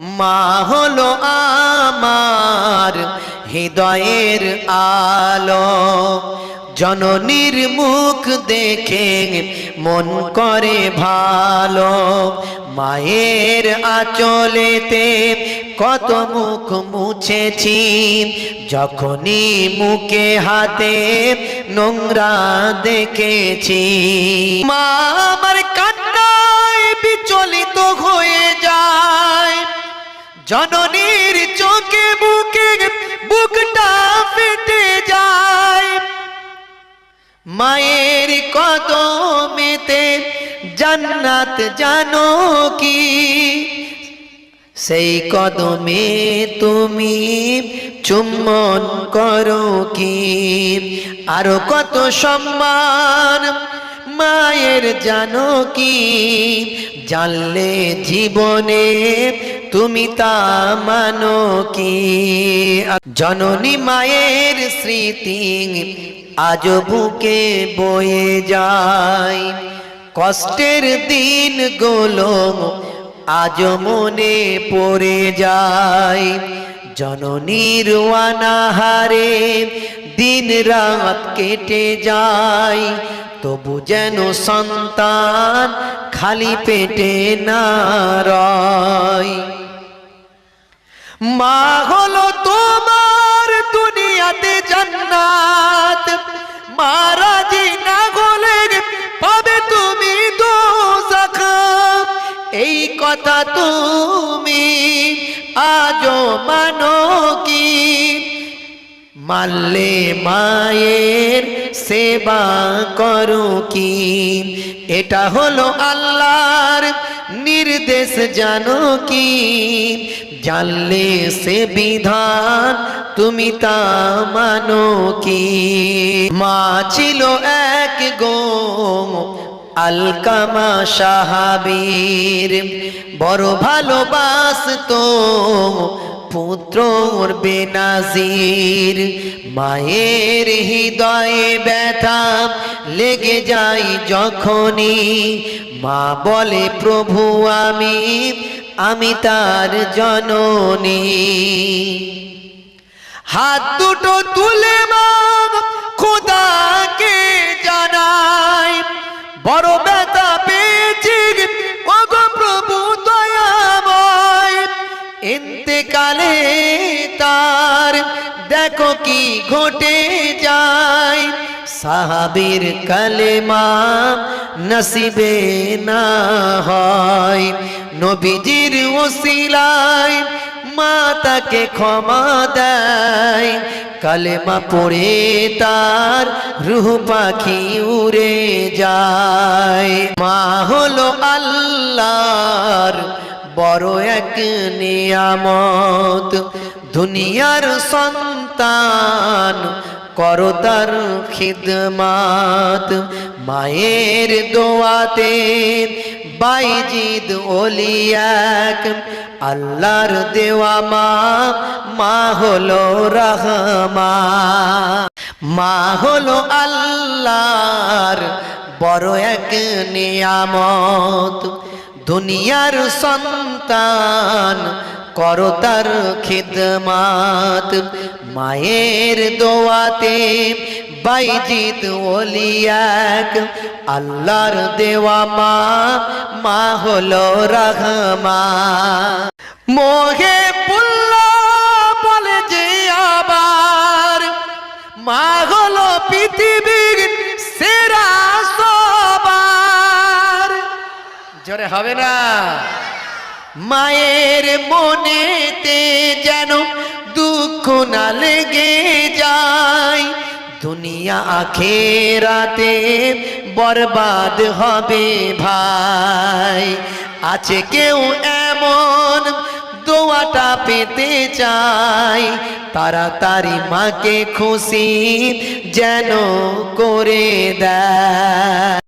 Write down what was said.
মা হলো আমার হৃদয়ের আলো। জননীর মুখ দেখে মন করে ভালো। মায়ের আঁচলেতে কত মুখ মুছেছি। যখনই মুখে হাতে নোংরা দেখেছি। মা আমার কান্নায় কদমেতে জান্নাত জানো কি? সেই কদমে তুমি চুম্বন করো কি? আরও কত সম্মান মায়ের জানো কি? জানলে জীবনে তুমি তা মানো কি? জননী মায়ের স্মৃতি আজ বুকে বয়ে যায়। কষ্টের দিনগুলো আজ মনে পড়ে যায়। জননীর ওয়ানাহারে দিন রাত কেটে যায়। তবু যেন সন্তান খালি পেটে না রয়। মা হলো তোমার দুনিয়াতে জান্নাত। মারাজি না হলে পাবে তুমি দোজখ এই কথা তুমি আজও মানো কি? মানলে মায়ের সেবা করো কি? এটা হলো আল্লাহর নির্দেশ জানো কি? জানলে সে বিধান তুমি তা মানো কি মা ছিল এক গো আলকামা সাহাবীর বড় ভালোবাসতো পুত্রর বেনাজির মায়ের হৃদয়ে ব্যথা লেগে যাই যখনই মা বলে, প্রভু আমি আমি তার জননী। হাত দুটো তুলে খোদাকে জানাই। বড় ব্যথা পেয়েছি প্রভু দয়াময়। ইন্তেকালে তার, দেখো কি ঘটে যায়। সাহাবীর কালেমা নসিবে না হয়। নবীজির ওসিলায় মা তাকে ক্ষমা দেয়। কালেমা পড়ে তার রুহ পাখি উড়ে যায়। মা হলো আল্লাহর বড় এক নিয়ামত। দুনিয়ার সন্তান করো তার খিদমাত। মায়ের দোয়াতে বাইজিদ ওলিয়াক আল্লাহর দেওয়া মা মা হলো রহমা। মা হলো আল্লাহর বড় এক নিয়ামত। দুনিয়ার সন্তান করো তার খিদমাত। মায়ের দোয়াতে বাইজিত ওলিয়াক, আল্লাহর দেওয়া মা মা হলো রহমা। মোহে পুল্লা বলে যে আবার, মা হলো পৃথিবীর সেরা সবার। জোরে হবে না? মায়ের মনেতে যেন দুনিয়া আখেরাতে বরবাদ হবে ভাই। আছে কেউ এমন দোয়াটা পেতে চাই তাড়াতাড়ি মাকে খুশি যেন করে দেয়।